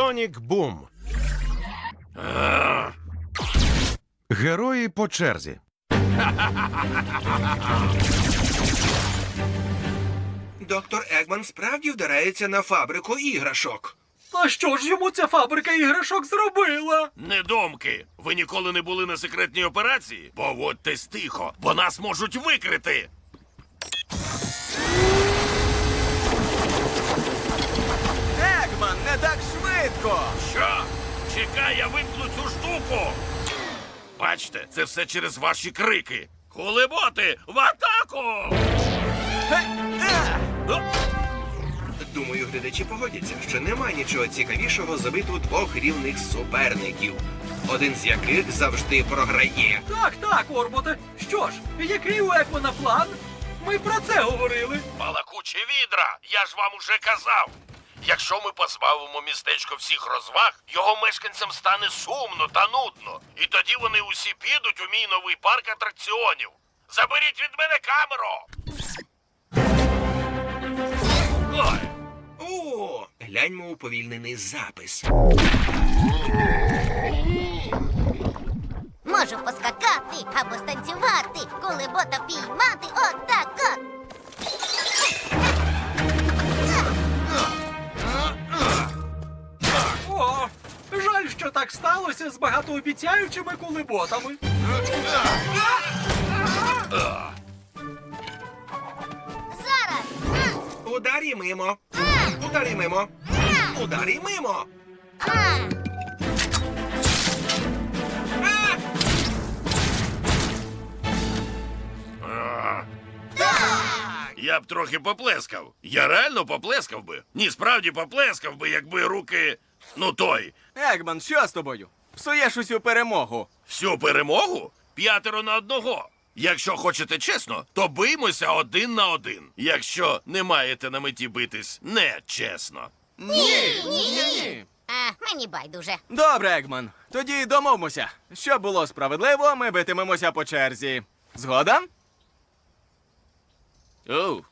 Сонік Бум. Герої по черзі. Доктор Егман справді вдарається на фабрику іграшок. А що ж йому ця фабрика іграшок зробила? Недомки! Ви ніколи не були на секретній операції? Поводьтесь тихо, бо нас можуть викрити. Чекай, я вимкну цю штуку. Бачите, це все через ваші крики. Кулеботи, в атаку! Е, Думаю, глядачі погодяться, що немає нічого цікавішого за битву двох рівних суперників, один з яких завжди програє. Так, так, Орботе. Що ж, який у Екмана план? Ми про це говорили. балакучі відра, я ж вам уже казав. Якщо ми позбавимо містечко всіх розваг, його мешканцям стане сумно та нудно. І тоді вони усі підуть у мій новий парк атракціонів. Заберіть від мене камеру! Ой, О, гляньмо уповільнений запис. Можу поскакати або станцювати, коли бота піймати отак от. Що так сталося з багатообіцяючими кулеботами. Зараз. Ударі мимо. Ударі мимо. Ударі мимо. Я б трохи поплескав. Я реально поплескав би. Ні, справді поплескав би, якби руки. Ну той. Егман, що з тобою? Псуєш усю перемогу. Всю перемогу п'ятеро на одного. Якщо хочете чесно, то биймося один на один. Якщо не маєте на меті битись нечесно. Ні, ні, ні. а, мені байдуже. Добре, Егман. Тоді домовимося. Щоб було справедливо, ми битимемося по черзі. Згода? Оу.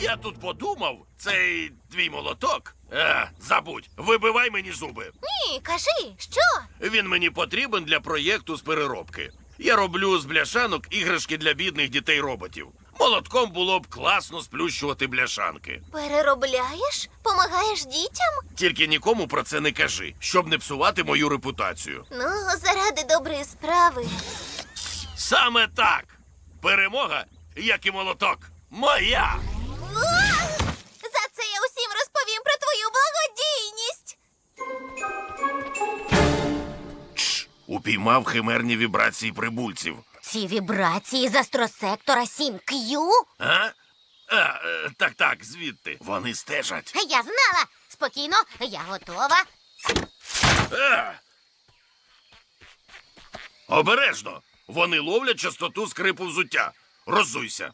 Я тут подумав, цей твій молоток. Е, забудь, вибивай мені зуби. Ні, кажи, що? Він мені потрібен для проєкту з переробки. Я роблю з бляшанок іграшки для бідних дітей роботів. Молотком було б класно сплющувати бляшанки. Переробляєш? Помагаєш дітям? Тільки нікому про це не кажи, щоб не псувати мою репутацію. Ну, заради доброї справи. Саме так. Перемога, як і молоток, моя. За це я усім розповім про твою благодійність. Упіймав химерні вібрації прибульців. Ці вібрації з астросектора 7Q? А? А, е, так, так, звідти. Вони стежать. Я знала. Спокійно, я готова. А! Обережно! Вони ловлять частоту скрипу взуття. Роззуйся.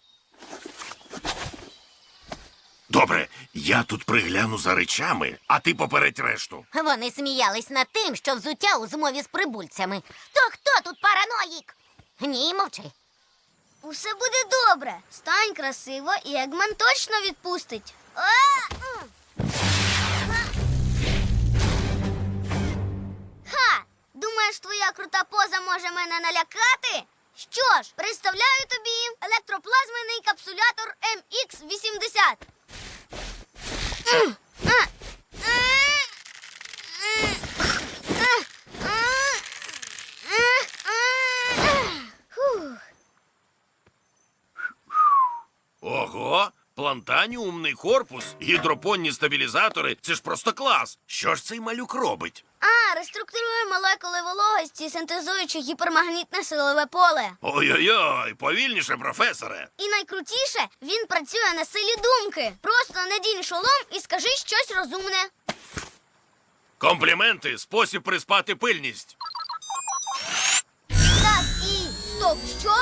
Добре, я тут пригляну за речами, а ти попередь решту. Вони сміялись над тим, що взуття у змові з прибульцями. То хто тут параноїк? Ні, мовчи. Усе буде добре. Стань красиво, і Егман точно відпустить. Ха! Думаєш, твоя крута поза може мене налякати? Що ж, представляю тобі електроплазменний капсулятор MX-80. Плантаніумний корпус, гідропонні стабілізатори це ж просто клас. Що ж цей малюк робить? А, реструктурує молекули вологості, синтезуючи гіпермагнітне силове поле. Ой-ой-ой, повільніше, професоре. І найкрутіше, він працює на силі думки. Просто надінь шолом і скажи щось розумне. Компліменти, спосіб приспати пильність. Так і стоп, що?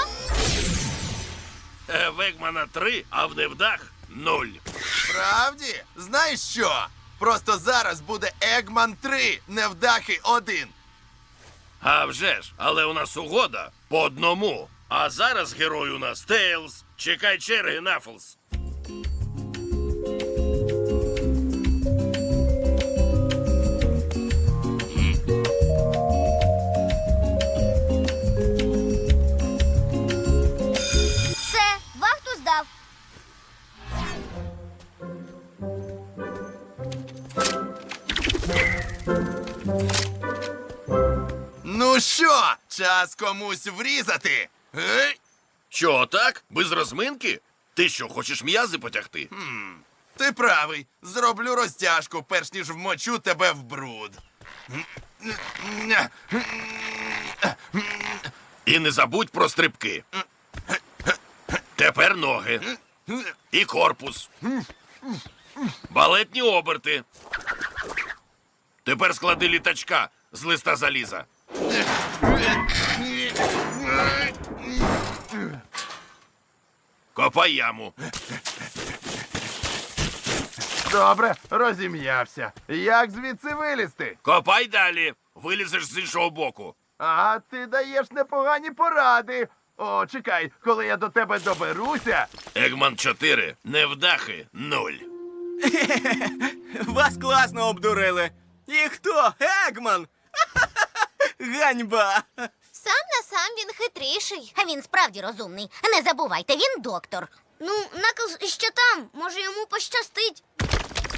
Е, Вегмана три, а в невдах нуль. Справді? Знаєш що? Просто зараз буде Егман 3, невдахи 1. А вже ж, але у нас угода по одному. А зараз герой у нас Тейлз. Чекай черги, Нафлс. Ну що, час комусь врізати? Гей? Що, так? Без розминки? Ти що, хочеш м'язи потягти? Ти правий. Зроблю розтяжку, перш ніж вмочу тебе в бруд. І не забудь про стрибки. Тепер ноги. І корпус. Балетні оберти. Тепер склади літачка з листа заліза. Копай яму. Добре, розім'явся. Як звідси вилізти? Копай далі. Вилізеш з іншого боку. А ти даєш непогані поради. О, чекай, коли я до тебе доберуся. Егман 4. Невдахи 0. Вас класно обдурили. І хто? Егман! Ганьба! Сам на сам він хитріший. А він справді розумний. Не забувайте, він доктор. Ну, Наклз ще там. Може йому пощастить.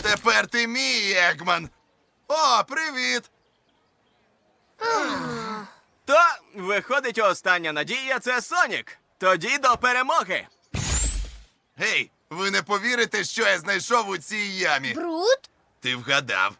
Тепер ти мій, Егман. О, привіт! То виходить остання надія це Сонік. Тоді до перемоги. Гей, ви не повірите, що я знайшов у цій ямі. Бруд? Ти вгадав.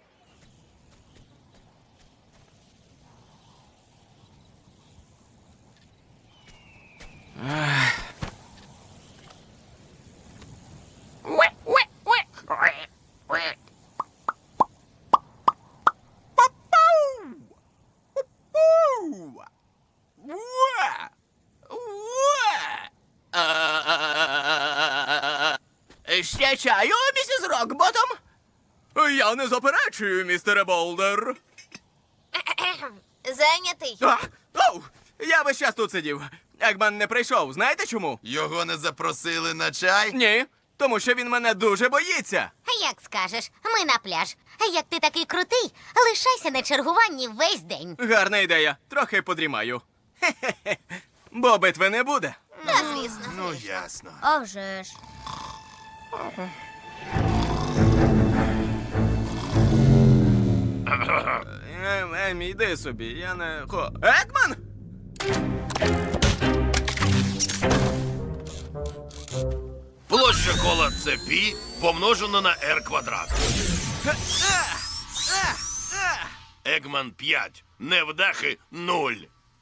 Ще чаю, місіс Рокботом? Я не заперечую, містере Болдер. Зайнятий. А, оу, я весь час тут сидів. Егман не прийшов. Знаєте чому? Його не запросили на чай? Ні, тому що він мене дуже боїться. Як скажеш, ми на пляж. Як ти такий крутий, лишайся на чергуванні весь день. Гарна ідея. Трохи подрімаю. Хе-хе-хе. Бо битви не буде. Та, звісно. Ну, ясно. А вже ж. Ем, Ем, йди собі, я не. Хо. Екман? Площа кола це пі помножено на r квадрат. Егман 5. Невдахи 0.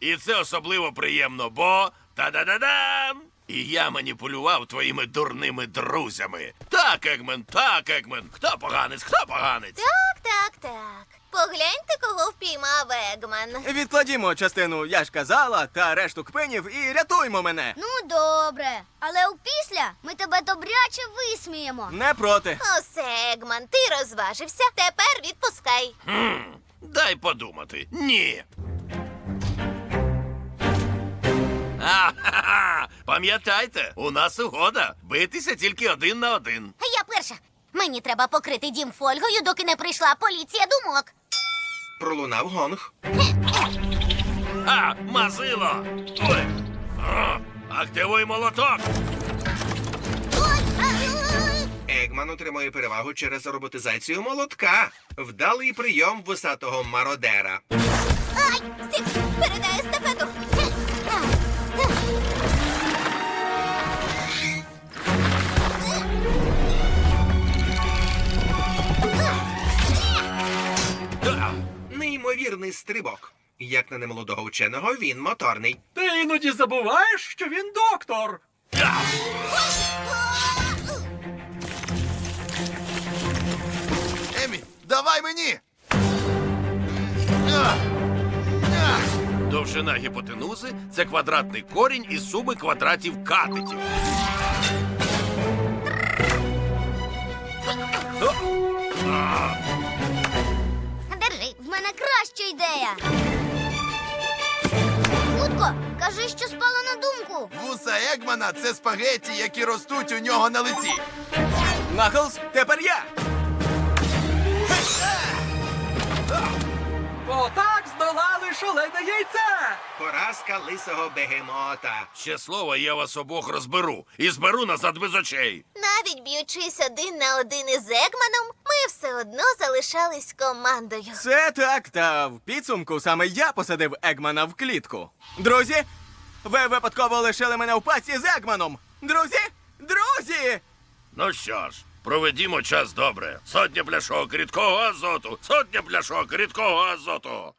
І це особливо приємно, бо та-да-да-дам! І я маніпулював твоїми дурними друзями. Так, Егмен, так, Егмен. Хто поганець, хто поганець? Так, так, так. Погляньте, кого впіймав Егман. Відкладімо частину я ж казала та решту кпинів і рятуймо мене. Ну, добре. Але опісля ми тебе добряче висміємо. Не проти. Усе, Егман, ти розважився. Тепер відпускай. Дай подумати. Ні. А-ха-ха! Пам'ятайте, у нас угода. Битися тільки один на один. Я перша. Мені треба покрити дім фольгою, доки не прийшла поліція думок. Пролунав гонг. А, мазило! Ой! А, активуй молоток! Егман отримує перевагу через роботизацію молотка. Вдалий прийом висатого мародера. Ай, Стік, передай естафету. Стрибок. Як на немолодого вченого, він моторний. Ти іноді забуваєш, що він доктор. Емі, давай мені! Довжина гіпотенузи це квадратний корінь із суми квадратів катетів. Краща ідея. Хутко, кажи, що спало на думку. Вуса Егмана це спагеті, які ростуть у нього на лиці. Наклз, тепер я! Отак шалене яйце! Поразка лисого бегемота. Ще слово, я вас обох розберу і зберу назад без очей. Навіть б'ючись один на один із Егманом, ми все одно залишались командою. Це так, та в підсумку саме я посадив Егмана в клітку. Друзі, ви випадково лишили мене в пасі з Егманом. Друзі! Друзі! Ну що ж, проведімо час добре. Сотня пляшок рідкого азоту, сотня пляшок рідкого азоту.